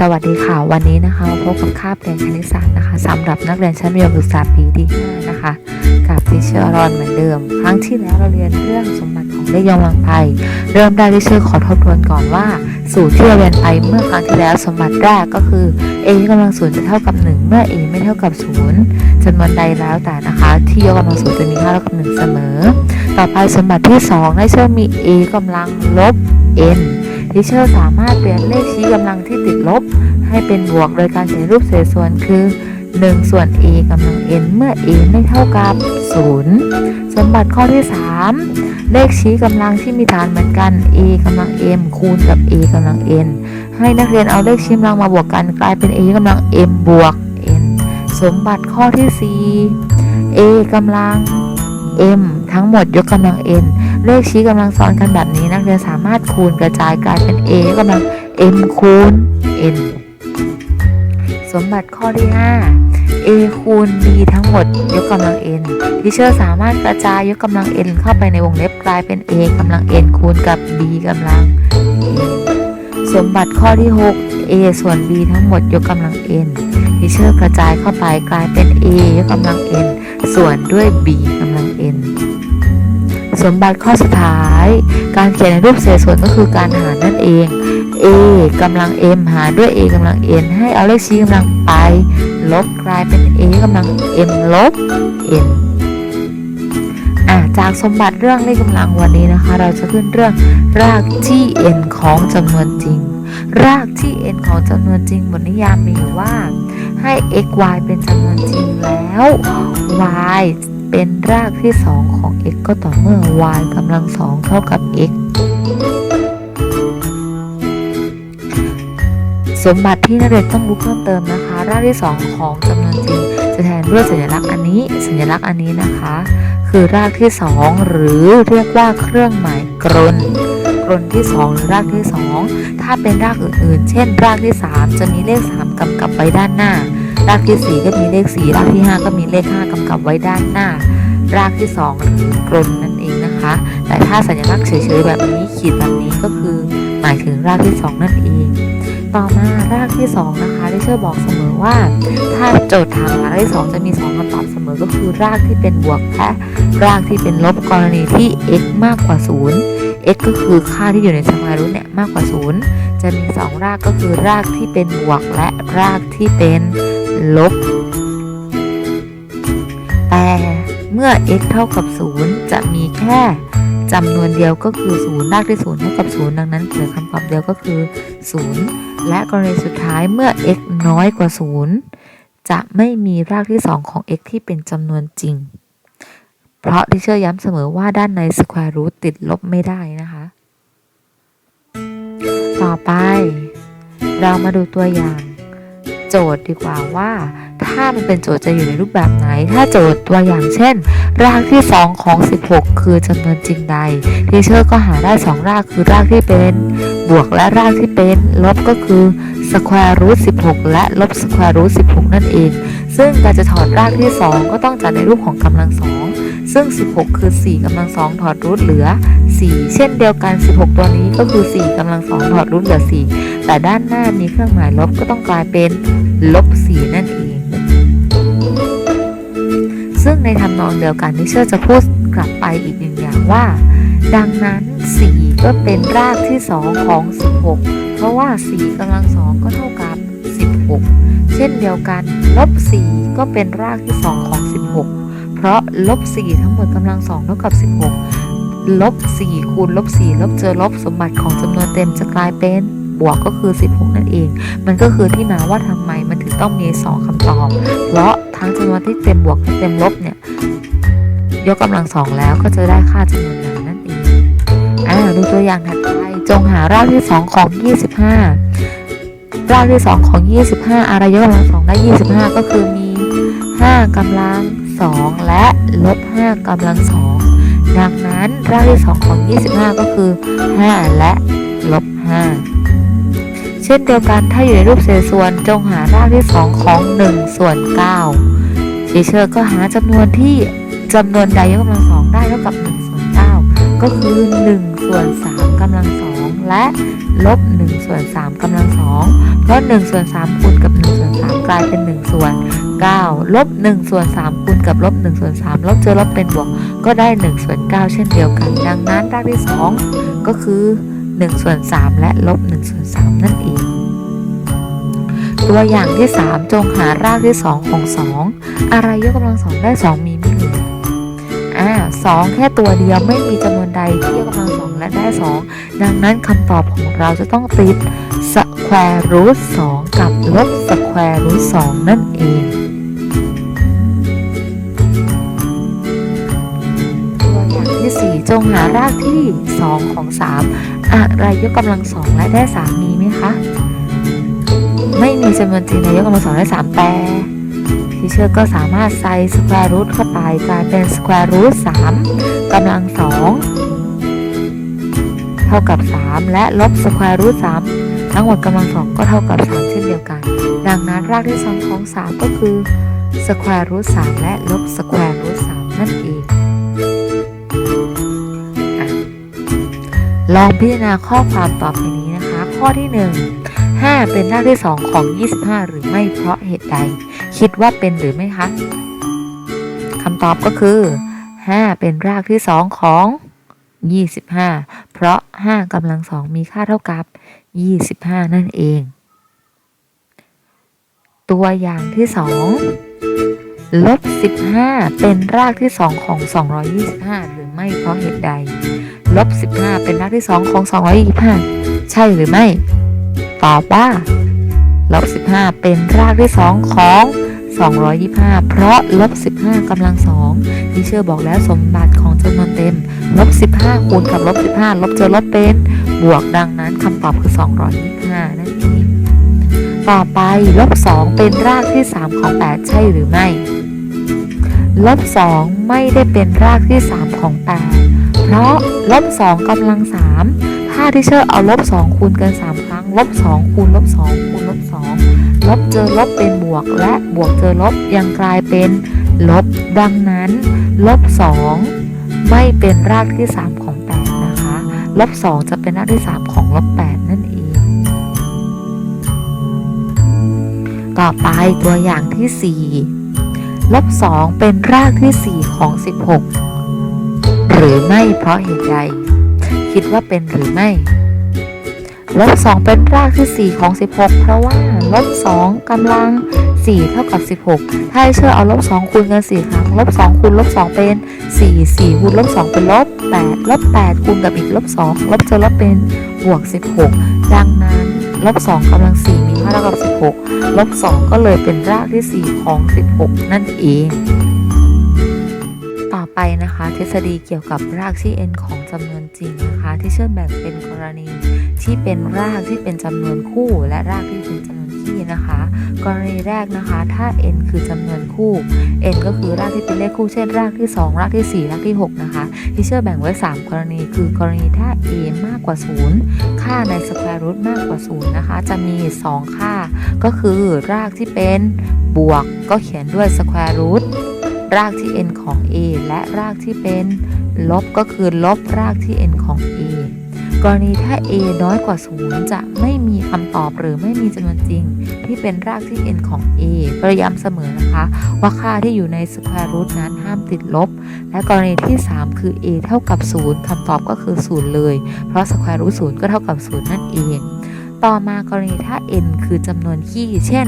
สวัสดีค่ะ วันนี้นะคะพบกับคาบเรียนคณิตศาสตร์นะคะสำหรับนักเรียนชั้นมัธยมศึกษาปีที่5นะคะ กับทิเชอร์รอนเหมือนเดิม ครั้งที่แล้วเราเรียนเรื่องสมบัติของเลขยอมกำลังไปเริ่มได้ทิเชอร์ขอทบทวนก่อนว่าสูตรที่เราเรียนไปเมื่อครั้งที่แล้วสมบัติแรกก็คือ a ยกกำลังศูนย์จะเท่ากับ 1 เมื่อ a ไม่เท่ากับ0จำนวนใดแล้วแต่นะคะ ที่ยกกำลังศูนย์จะมีค่าเท่ากับ1เสมอ ต่อไปสมบัติที่2ได้เชื่อมี a กำลังลบ n ทิเชอร์สามารถเปลี่ยนเลขชี้กำลังที่ติด ลบ ให้เป็นบวกโดยการเขียนรูปเศษส่วนคือ 1 ส่วน a กำลัง n เมื่อ a ไม่เท่ากับ 0 สมบัติข้อที่ 3 เลขชี้กำลังที่มีฐานเหมือนกัน a กำลัง m คูณกับ a กำลัง n ให้นักเรียนเอาเลขชี้กำลังมาบวกกันกลายเป็น a กำลัง m บวก n สมบัติข้อที่ 4 a กำลัง m ทั้งหมดยกกำลัง n เลขชี้กำลังซ้อนกันแบบนี้นักเรียนสามารถคูณกระจายกลายเป็น a กำลัง m คูณ n สมบัติข้อที่ 5 a คูณ b ทั้งหมดยกกำลัง n ทิเชอร์สามารถกระจายยกกำลัง n เข้าไปในวงเล็บกลายเป็น a กำลัง n คูณกับ b กำลัง n สมบัติข้อที่ 6 a ส่วน b ทั้งหมดยกกำลัง n ทิเชอร์กระจายเข้าไปกลายเป็น a ยกกำลัง n ส่วนด้วย b กำลัง n สมบัติข้อสุดท้าย การเขียนในรูปเศษส่วนก็คือการหารนั่นเอง a กำลัง m หารด้วย a กำลัง n ให้เอาเลขชี้กำลังไป ลบกลายเป็น a กำลัง m ลบ n อะจากสมบัติเรื่องเลขกำลังวันนี้นะคะ เราจะขึ้นเรื่องรากที่ n ของจำนวนจริง รากที่ n ของจำนวนจริงบทนิยามมีว่า ให้ x y เป็นจำนวนจริงแล้ว y เป็นรากที่ 2 ของ x ก็ต่อเมื่อ y กำลังสองเท่ากับ x สมบัติที่นักเรียนต้องรู้เพิ่มเติมนะคะรากที่ 2 ของจำนวนจริงจะแทนด้วยสัญลักษณ์อันนี้ สัญลักษณ์อันนี้นะคะ คือรากที่ 2 หรือเรียกว่าเครื่องหมายกรนกรนที่ 2 หรือรากที่ 2 ถ้าเป็นรากอื่นๆ เช่น รากที่ 3 จะมีเลข 3กำกับไว้ด้านหน้า รากที่ 4 ก็มีเลข 4 รากที่ 5 ก็มีเลข 5กำกับไว้ด้านหน้า รากที่ 2 หรือกรนนั่นเองนะคะ แต่ถ้าสัญลักษณ์เฉยๆแบบนี้ขีดแบบนี้ก็คือ หมายถึงรากที่ 2 นั่นเอง ต่อมารากที่ 2 นะคะดิเชอร์บอกเสมอว่า ถ้าโจทย์ถามรากที่ 2 จะมี 2คำตอบเสมอก็คือรากที่เป็นบวกและรากที่เป็นลบกรณีที่ x มากกว่า 0 x ก็คือค่าที่อยู่ในสมการรูทเนี่ยมากกว่า 0 จะมี 2 รากก็คือรากที่เป็นบวกและรากที่เป็นลบ แต่เมื่อ x เท่ากับ 0 จะมีแค่จำนวนเดียวก็คือ 0 รากที่ 0 เท่ากับ 0 ดังนั้นเหลือคำตอบเดียวก็คือ 0 และกรณีสุดท้ายเมื่อ x น้อยกว่า 0 จะไม่มีรากที่ 2 ของ x ที่เป็นจำนวนจริง เพราะที่เชื่อย้ำเสมอว่าด้านใน square root ติดลบไม่ได้นะคะ ต่อไป เรามาดูตัวอย่าง โจทย์ดีกว่าว่า ถ้ามันเป็นโจทย์จะอยู่ในรูปแบบไหน ถ้าโจทย์ตัวอย่างเช่น รากที่ 2 ของ 16 คือจำนวนจริงใดทีเชอร์ก็หาได้ 2 รากคือรากที่เป็น บวกและรากที่เป็นลบก็คือ square root 16 และลบ square root 16 นั่นเอง ซึ่งการจะถอดรากที่ 2 ก็ต้องจัดในรูปของกำลังสองซึ่ง 16 คือ 4กำลังสองถอดรูทเหลือ 4 เช่นเดียวกัน 16 ตัวนี้ก็คือ 4กำลังสองถอดรูทเหลือ 4 แต่ด้านหน้ามีเครื่องหมายลบก็ต้องกลายเป็นลบ 4 นั่นเอง ซึ่งในทำนองเดียวกันนิเชอร์จะพูดกลับไปอีกหนึ่งอย่างว่า ดังนั้น 4 ก็เป็นรากที่2ของ 16 เพราะว่า 4กำลังสองก็เท่ากับ 16 เช่นเดียวกันลบ 4 ก็เป็นรากที่2ของ 16 เพราะลบ 4 ทั้งหมดกำลังสองเท่ากับ 16 ลบ 4 คูณลบ 4 ลบเจอลบสมบัติของจำนวนเต็มจะกลายเป็นบวกก็คือ 16 นั่นเอง มันก็คือที่มาว่าทำไมมันถึงต้องมี 2คำตอบ เพราะทั้งจำนวนที่เต็มบวกและเต็มลบเนี่ย ยกกำลังสองแล้วก็จะได้ค่าจำนวนนั้น ดูตัวอย่างถัดไป จงหารากที่ 2 ของ 25 รากที่ 2 ของ 25อะไรยกกำลังสองได้ 25 ก็คือมี 5กำลัง 2 และลบ 5กำลัง 2 ดังนั้นรากที่ 2 ของ 25 ก็คือ 5 และลบ 5 เช่นเดียวกันถ้าอยู่ในรูปเศษส่วนจงหารากที่ 2 ของ 1 ส่วน9ทีเชอร์ก็หาจำนวนที่จำนวนใดยกกำลังสองได้เท่ากับ1ส่วน9 ก็คือ 1 ส่วน3กำลังสอง2และลบ1ส่วน3กำลัง2เพราะ1ส่วน3คูณกับ1ส่วน3กลายเป็น 1 ส่วน9ลบ1ส่วน3คูณกับลบ1ส่วน3ลบเจอลบเป็นบวก ก็ได้1ส่วน9เช่นเดียวกัน ดังนั้นรากที่ 2 ก็คือ1ส่วน3และลบ1ส่วน3นั่นเอง ตัวอย่างที่ 3 จงหารากที่ 2 ของ 2อะไรยกกำลังสองได้ 2 มีไม่เหลือ อ่าสองแค่ตัวเดียวไม่มีจำนวนใดที่ยกกำลังสองและได้2ดังนั้นคำตอบของเราจะต้องติดสแควร์รูทสองกับลบสแควร์รูทสองนั่นเองตัวอย่างที่4จงหารากที่ 2 ของ 3 อะไรยกกำลังสองและได้ 3 มีไหมคะ ไม่มีจำนวนจริงในยกกำลังสองได้3แต่ ทีเชอร์ก็สามารถใส่สแควรูทเข้าไปกลายเป็นสแควร์รูท3กำลังสองเท่ากับ 3 และลบสแควร์รูท3ทั้งหมดกำลังสองก็เท่ากับ 3 เช่นเดียวกัน ดังนั้นรากที่สองของ 3 ก็คือสแควร์รูท3และลบสแควร์รูท3นั่นเองลองพิจารณาข้อความต่อไปนี้นะคะ ข้อที่ 1 5 เป็นรากที่ 2 ของ 25 หรือไม่เพราะเหตุใด คิดว่าเป็นหรือไม่คะคำตอบก็คือ 5 เป็นรากที่2ของ 25 เพราะ 5กำลัง2มีค่าเท่ากับ 25 นั่นเอง ตัวอย่างที่2ลบ 15 เป็นรากที่2ของ 225 หรือไม่เพราะเหตุใดลบ 15 เป็นรากที่2ของ 225 ใช่หรือไม่ ตอบว่า ลบ 15 เป็นรากที่ 2 ของ 225 เพราะลบ 15กำลัง2ที่เชื่อบอกแล้วสมบัติของจำนวนเต็มลบ 15 คูณกับลบ 15 ลบเจอลบเป็น บวกดังนั้นคำตอบคือ 225 นั่นเอง ต่อไปลบ 2 เป็นรากที่ 3 ของ 8 ใช่หรือไม่ ลบ 2 ไม่ได้เป็นรากที่ 3 ของ 8 เพราะลบ2กำลัง3ถ้าที่เชอร์เอาลบ2คูณกัน3ครั้ง ลบ2คูณลบ2คูณลบ2ลบเจอลบเป็นบวก และบวกเจอลบยังกลายเป็นลบ ดังนั้น ลบ2ไม่เป็นรากที่3ของ8นะคะ ลบ2จะเป็นรากที่3ของลบ8นั่นเองต่อไปตัวอย่างที่ 4 ลบ 2 เป็นรากที่ 4 ของ 16 หรือไม่เพราะเหตุใด คิดว่าเป็นหรือไม่ลบ2เป็นรากที่ 4 ของ 16 เพราะว่าลบ2กำลัง 4 เท่ากับ 16 ถ้าให้เชื่อเอาลบ2คูณกัน 4 ครั้งลบ2คูณลบ2เป็น 4 4คูณลบ2เป็นลบ8ลบ8คูณกับอีกลบ2ลบเจอลบเป็นบวก 16 ดังนั้นลบ2กำลัง 4 มีค่าเท่ากับ 16 ลบ 2 ก็เลยเป็นรากที่ 4 ของ 16 นั่นเอง ไปนะคะ ทฤษฎีเกี่ยวกับรากที่ n ของจำนวนจริงนะคะ ที่เชื่อมแบ่งเป็นกรณีที่เป็นรากที่เป็นจำนวนคู่ และรากที่เป็นจำนวนคี่นะคะ กรณีแรกนะคะ ถ้า n คือจำนวนคู่ n ก็คือรากที่เป็นเลขคู่เช่นรากที่ 2 รากที่ 4 รากที่ 6 นะคะ ที่เชื่อแบ่งไว้ 3 กรณีคือกรณีถ้า a มากกว่า 0 ค่าในสแควร์รูทมากกว่า 0 นะคะ จะมี 2 ค่า ก็คือรากที่เป็นบวกก็เขียนด้วยสแควร์รูท รากที่ n ของ a และรากที่เป็นลบก็คือลบรากที่ n ของ a กรณีถ้า a น้อยกว่า 0 จะไม่มีคำตอบหรือไม่มีจำนวนจริง ที่เป็นรากที่ n ของ a ก็ย้ำเสมอนะคะ ว่าค่าที่อยู่ในสแควร์รูทนั้นห้ามติดลบ และกรณีที่ 3 คือ a เท่ากับ 0คำตอบก็คือ 0 เลย เพราะสแควร์รูท0ก็เท่ากับ 0 นั่นเองต่อมากรณีถ้า n คือจำนวนคี่เช่น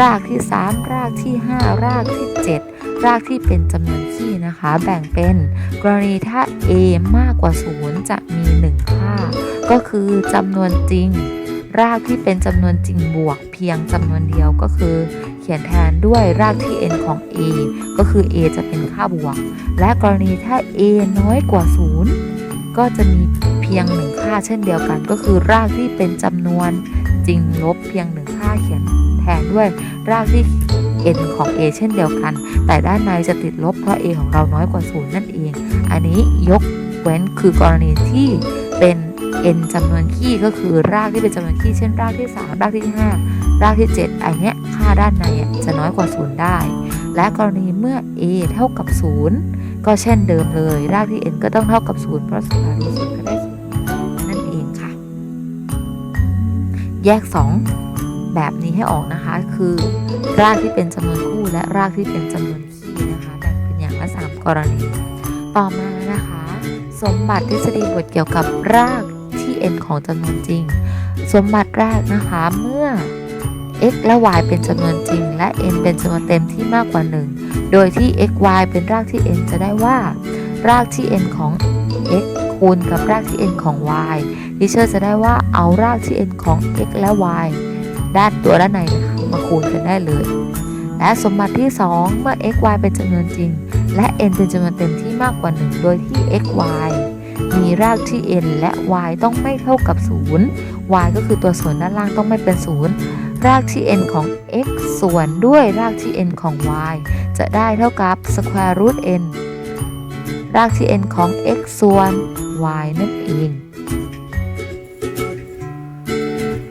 รากที่ 3 รากที่ 5 รากที่ 7 รากที่เป็นจำนวนคี่นะคะ แบ่งเป็นกรณีถ้า a มากกว่า 0 จะมี 1 ค่า ก็คือจำนวนจริง รากที่เป็นจำนวนจริงบวกเพียงจำนวนเดียวก็คือ เขียนแทนด้วยรากที่ n ของ a ก็คือ a จะเป็นค่าบวก และกรณีถ้า a น้อยกว่า 0 ก็จะมีเพียงหนึ่งค่าเช่นเดียวกัน ก็คือรากที่เป็นจำนวนจริงลบเพียงหนึ่งค่าเขียนแทนด้วยรากที่ n ของ a เช่นเดียวกัน แต่ด้านในจะติดลบเพราะ a ของเราน้อยกว่า 0 นั่นเอง อันนี้ยกเว้นคือกรณีที่เป็น n จำนวนคี่ก็คือรากที่เป็นจำนวนคี่เช่นรากที่ 3 รากที่ 5 รากที่ 7 อันเนี้ยค่าด้านในจะน้อยกว่า 0 ได้ และกรณีเมื่อ a เท่ากับ 0 ก็เช่นเดิมเลย รากที่ n ก็ต้องเท่ากับ 0 เพราะสแควร์รูท0ก็ได้0นั่นเองค่ะ แยก 2 แบบนี้ให้ออกนะคะ คือรากที่เป็นจำนวนคู่และรากที่เป็นจำนวนคี่นะคะแบ่งเป็นอย่างละ 3 กรณี ต่อมานะคะ สมบัติทฤษฎีบทเกี่ยวกับรากที่ n ของจำนวนจริง สมบัติแรกนะคะเมื่อ x และ y เป็นจำนวนจริง และ n เป็นจำนวนเต็มที่มากกว่า 1 โดยที่ x y เป็นรากที่ n จะได้ว่า รากที่ n ของ x คูณกับรากที่ n ของ y ดิเชอร์จะได้ว่าเอารากที่ n ของ x และ y ด้านตัวด้านในมาคูณกันได้เลย และสมบัติที่ 2 เมื่อ x y เป็นจำนวนจริง และ n เป็นจำนวนเต็มที่มากกว่า 1 โดยที่ x y มีรากที่ n และ y ต้องไม่เท่ากับ 0 y ก็คือตัวส่วนด้านล่างต้องไม่เป็น 0 รากที่ n ของ x ส่วนด้วยรากที่ n ของ y จะได้เท่ากับ square root n รากที่ n ของ x ส่วน y นั่นเอง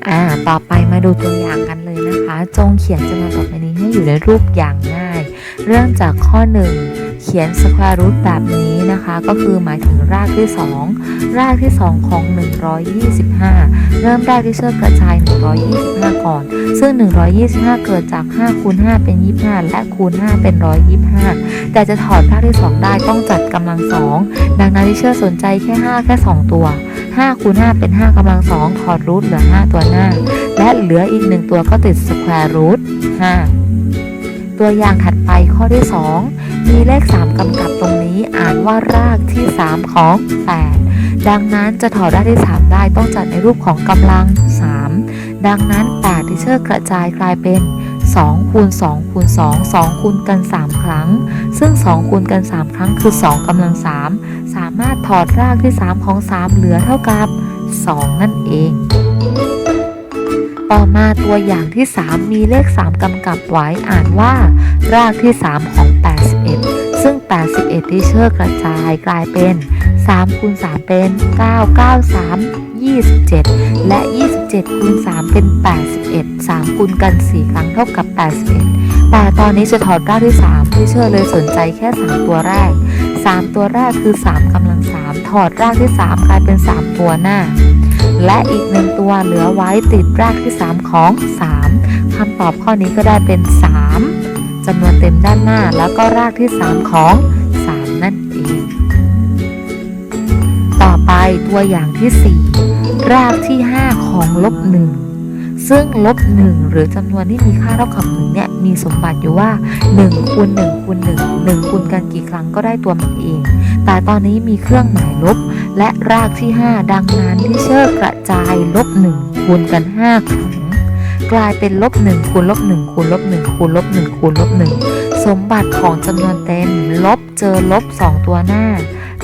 อ่า ต่อไปมาดูตัวอย่างกันเลยนะคะ จงเขียนจำนวนต่อไปนี้ให้อยู่ในรูปอย่างง่าย เริ่มจากข้อ 1 เขียน square root แบบนี้นะคะ ก็คือหมายถึงรากที่ 2 รากที่ 2 ของ 125 เริ่มแรกที่เชือกกระจาย 125 ก่อน ซึ่ง 125 เกิดจาก 5 คูณ 5 เป็น 25 และคูณ 5 เป็น 125 แต่จะถอดรากที่ 2 ได้ต้องจัดกำลัง 2 ดังนั้นที่เชื่อสนใจแค่ 5 แค่ 2 ตัว 5คูณ5เป็น 5กำลัง2ถอดรูทเหลือ 5 ตัวหน้า และเหลืออีก 1 ตัวก็ติดสแควร์รูท5ตัวอย่างถัดไปข้อที่ 2 มีเลข 3 กำกับตรงนี้อ่านว่ารากที่ 3 ของ 8 ดังนั้นจะถอดรากที่ 3 ได้ต้องจัดในรูปของกำลัง 3 ดังนั้น 8 ที่เชื่อกระจายกลายเป็น 2คูณ2คูณ2 2คูณกัน 3 ครั้ง ซึ่ง 2คูณกัน 3 ครั้งคือ 2กำลัง 3 สามารถถอดรากที่ 3 ของ 3 เหลือเท่ากับ 2 นั่นเอง ต่อมาตัวอย่างที่ 3 มีเลข 3กำกับไว้อ่านว่า รากที่ 3 ของ 81 ซึ่ง 81 ที่เชื่อกระจายกลายเป็น3คูณ3เป็น 9 9 3 27 และ 27 คูณ3เป็น 81 3คูณกัน 4 ครั้งเท่ากับ 81 แต่ตอนนี้จะถอดรากที่3ที่เชื่อเลยสนใจแค่ 3 ตัวแรก 3 ตัวแรกคือ 3กำลัง 3 ถอดรากที่ 3 กลายเป็น 3 ตัวหน้า และอีกหนึ่งตัวเหลือไว้ติดรากที่ 3 ของ 3คำตอบข้อนี้ก็ได้เป็น 3จำนวนเต็มด้านหน้า แล้วก็รากที่ 3 ของ 3 นั่นเอง ต่อไปตัวอย่างที่ 4 รากที่ 5 ของลบ1ซึ่งลบ1หรือจำนวนที่มีค่าเท่ากับ1เนี่ยมีสมบัติอยู่ว่า1คูณ1คูณ1 1คูณกันกี่ครั้งก็ได้ตัวมันเอง แต่ตอนนี้มีเครื่องหมายลบ และรากที่ 5 ดังนั้นที่เชิกกระจายลบ1คูณกัน 5 ครั้ง กลายเป็นลบ1คูณลบ1คูณลบ1คูณลบ1คูณลบ1สมบัติของจำนวนเต็ม ลบเจอลบ 2 ตัวหน้า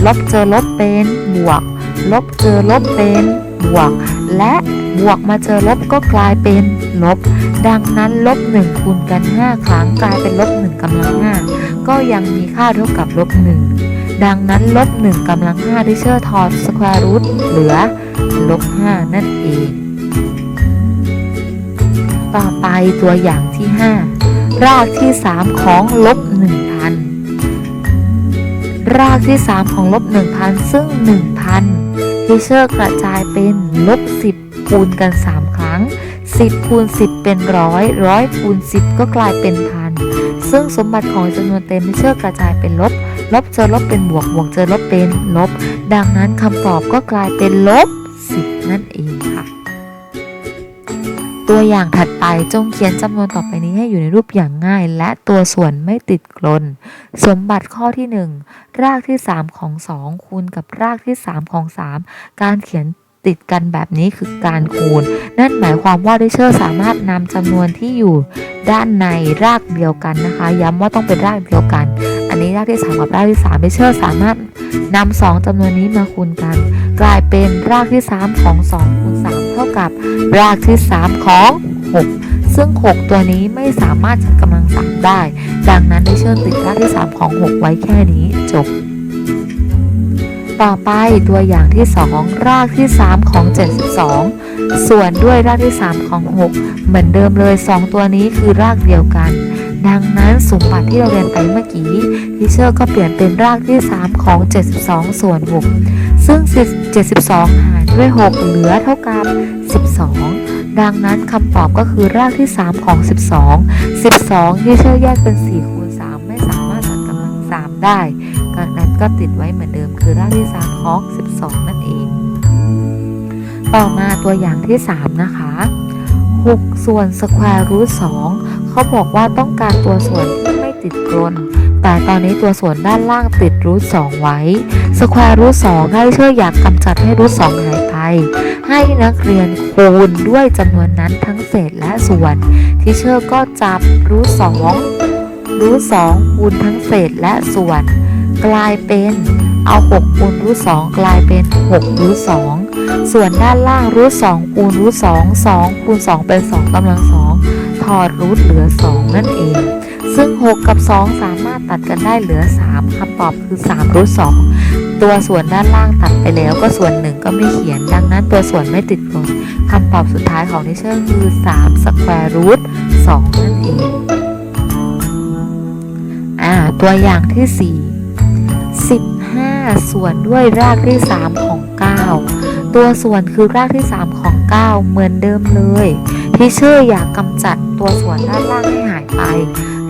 ลบเจอลบเป็นบวก ลบเจอลบเป็น บวก และบวกมาเจอลบก็กลายเป็นลบ ดังนั้นลบ1คูณกัน 5 ครั้งกลายเป็นลบ1กำลัง5ก็ยังมีค่าเท่ากับลบ1ดังนั้นลบ1กำลัง5ที่เชื่อถอดสแควร์รูทเหลือลบ5นั่นเอง ต่อไปตัวอย่างที่ 5 รากที่ 3 ของลบ1,000รากที่ 3 ของลบ1,000 ซึ่ง 1,000 ฟิเชอร์กระจายเป็นลบ10คูณกัน 3 ครั้ง 10คูณ10 เป็นร้อยร้อยคูณ10 ก็กลายเป็นพันซึ่งสมบัติของจำนวนเต็มฟิเชอร์กระจายเป็นลบ ลบเจอลบเป็นบวกบวกเจอลบเป็นลบ ดังนั้นคำตอบก็กลายเป็นลบ 10 นั่นเองค่ะ ตัวอย่างถัดไปจงเขียนจำนวนต่อไปนี้ให้อยู่ในรูปอย่างง่าย และตัวส่วนไม่ติดกลน สมบัติข้อที่ 1 รากที่ 3 ของ 2 คูณกับรากที่ 3 ของ 3 การเขียนติดกันแบบนี้คือการคูณ นั่นหมายความว่าดิเชอร์สามารถนำจำนวนที่อยู่ด้านในรากเดียวกันนะคะ ย้ำว่าต้องเป็นรากเดียวกัน นี้รากที่ 3 กับรากที่3ดิเชอร์สามารถนำสองจำนวนนี้มาคูณกัน กลายเป็นรากที่ 3 ของ 2 คูณ 3 เท่ากับรากที่ 3 ของ 6 ซึ่ง 6 ตัวนี้ไม่สามารถจัดกำลัง3ได้ ดังนั้นได้เชิญติดรากที่ 3 ของ 6 ไว้แค่นี้จบต่อไปตัวอย่างที่ 2 รากที่ 3 ของ 72 ส่วนด้วยรากที่ 3 ของ 6 เหมือนเดิมเลย 2 ตัวนี้คือรากเดียวกัน ดังนั้นสมบัติที่เราเรียนไปเมื่อกี้ทิเชอร์ก็เปลี่ยนเป็นรากที่ 3 ของ 72 ส่วน 6 ซึ่ง 72 หารด้วย 6 เหลือเท่ากับ 12 ดังนั้นคำตอบก็คือรากที่ 3 ของ 12 12ที่เชื่อแยกเป็น 4 คูณ 3 ไม่สามารถตัดกำลัง 3 ได้ดังนั้นก็ติดไว้เหมือนเดิมคือรากที่ 3 ของ 12 นั่นเอง ต่อมาตัวอย่างที่ 3 นะคะ 6 ส่วนสแควร์รูท2 เขาบอกว่าต้องการตัวส่วนที่ไม่ติดกลน แต่ตอนนี้ตัวส่วนด้านล่างติดรูท2ไว้สแควร์รูท2ให้เชื่ออยากกำจัดให้รูท2หายไปให้นักเรียนคูณด้วยจำนวนนั้นทั้งเศษและส่วน ที่เชื่อก็จับรูท2รูท2คูณทั้งเศษและส่วน กลายเป็นเอา6คูณรูท2กลายเป็น6รูท2ส่วนด้านล่างรูท2คูณรูท2 2คูณ2เป็น2กำลัง2 ถอดรูทเหลือ 2 นั่นเอง ซึ่ง 6 กับ 2 สามารถตัดกันได้เหลือ 3คำตอบคือ3รูท2ตัวส่วนด้านล่างตัดไปแล้วก็ส่วนหนึ่งก็ไม่เขียน ดังนั้นตัวส่วนไม่ติดลบคำตอบสุดท้ายของนิเชอร์คือ3สแควร์รูท2นั่นเองอ่าตัวอย่างที่ 4 15 ส่วนด้วยรากที่ 3 ของ 9 ตัวส่วนคือรากที่ 3 ของ 9 เหมือนเดิมเลยที่เชื่ออยากกำจัด ตัวส่วนด้านล่างให้หายไป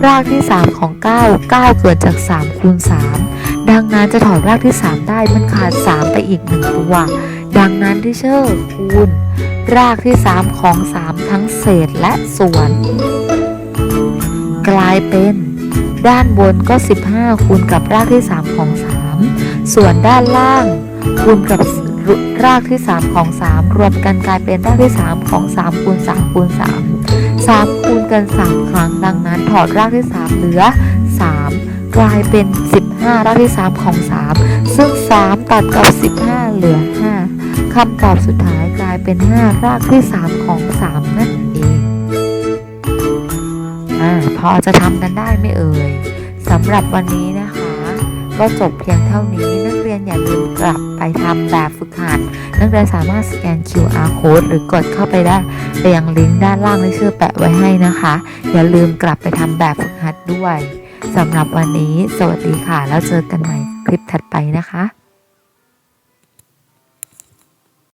รากที่ 3 ของ 9 9 เกิดจาก 3 คูณ 3 ดังนั้นจะถอดรากที่ 3 ได้มันขาด 3 ไปอีก 1 ตัว ดังนั้นที่เชื่อคูณ รากที่ 3 ของ 3 ทั้งเศษและส่วน กลายเป็น ด้านบนก็ 15 คูณกับรากที่ 3 ของ 3 ส่วนด้านล่าง คูณกับรากที่ 3 ของ 3 รวมกันกลายเป็นรากที่ 3 ของ3คูณ3คูณ3 3 คูณกัน 3 ครั้ง ดังนั้นถอดรากที่ 3 เหลือ 3 กลายเป็น 15 รากที่ 3 ของ 3 ซึ่ง 3 ตัดกับ 15 เหลือ 5คำตอบสุดท้ายกลายเป็น 5 รากที่ 3 ของ 3 นั่นเองอ่าพอจะทำกันได้ไม่เอ่ยสำหรับวันนี้นะคะ ก็จบเพียงเท่านี้นักเรี ยนอย่าลืมกลับไปทำแบบฝึกหัดนักเรียนสามารถสแกน QR code หรือกดเข้าไปได้ไปยังลิงก์ด้านล่างที่เชื่อแปะไว้ให้นะคะ อย่าลืมกลับไปทำแบบฝึกหัดด้วยสำหรับวันนี้ สวัสดีค่ะ แล้วเจอกันใหม่คลิปถัดไปนะคะ